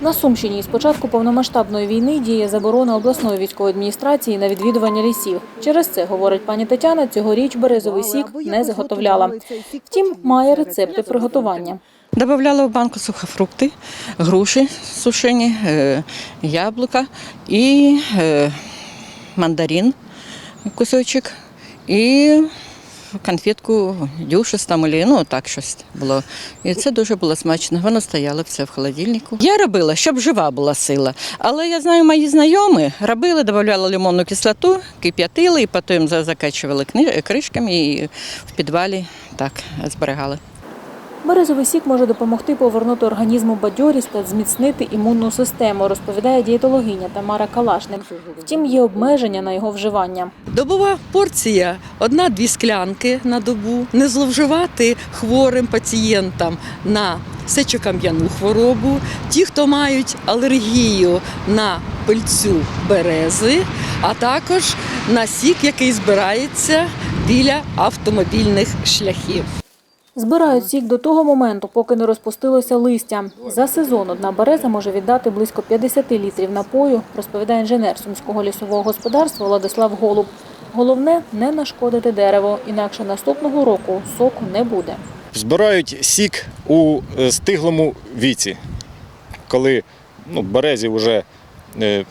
На Сумщині з початку повномасштабної війни діє заборона обласної військової адміністрації на відвідування лісів. Через це, говорить пані Тетяна, цьогоріч березовий сік не заготовляла. Втім, має рецепти приготування. Добавляла в банку сухофрукти, груші сушені, е, яблука і е, мандарин кусочок, і конфетку дюшес там, или, ну так щось було. І це дуже було смачно. Воно стояло все в холодильнику. Я робила, щоб жива була сила. Але я знаю, мої знайомі робили, додавали лимонну кислоту, кип'ятили і потім за- закачували кришками і в підвалі так зберігали. Березовий сік може допомогти повернути організму бадьорість та зміцнити імунну систему, розповідає дієтологиня Тамара Калашник. Втім, є обмеження на його вживання. Добова порція одна-дві склянки на добу. Не зловживати хворим пацієнтам на сечокам'яну хворобу, ті, хто мають алергію на пильцю берези, а також на сік, який збирається біля автомобільних шляхів. Збирають сік до того моменту, поки не розпустилося листя. За сезон одна береза може віддати близько 50 літрів напою, розповідає інженер сумського лісового господарства Владислав Голуб. Головне не нашкодити дерево, інакше наступного року соку не буде. Збирають сік у е, стиглому віці, коли ну, березі вже е,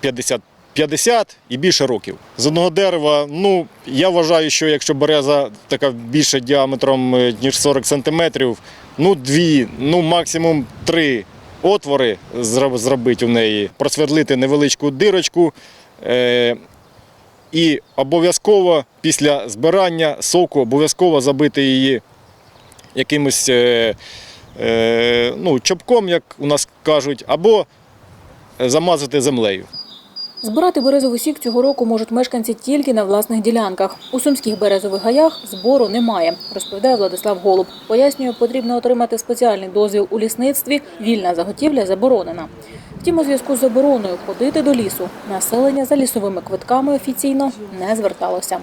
50, 50 і більше років. З одного дерева, ну я вважаю, що якщо береза така більше діаметром е, ніж 40 сантиметрів, ну дві, ну максимум три отвори зробити у неї, просвердлити невеличку дирочку. Е, і обов'язково після збирання соку обов'язково забити її якимось е, е, ну, чопком, як у нас кажуть, або замазати землею. Збирати березовий сік цього року можуть мешканці тільки на власних ділянках. У сумських березових гаях збору немає, розповідає Владислав Голуб. Пояснює, потрібно отримати спеціальний дозвіл у лісництві. Вільна заготівля заборонена. Втім, у зв'язку з забороною ходити до лісу населення за лісовими квитками офіційно не зверталося.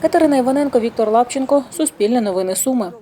Катерина Іваненко, Віктор Лапченко, Суспільне новини Суми.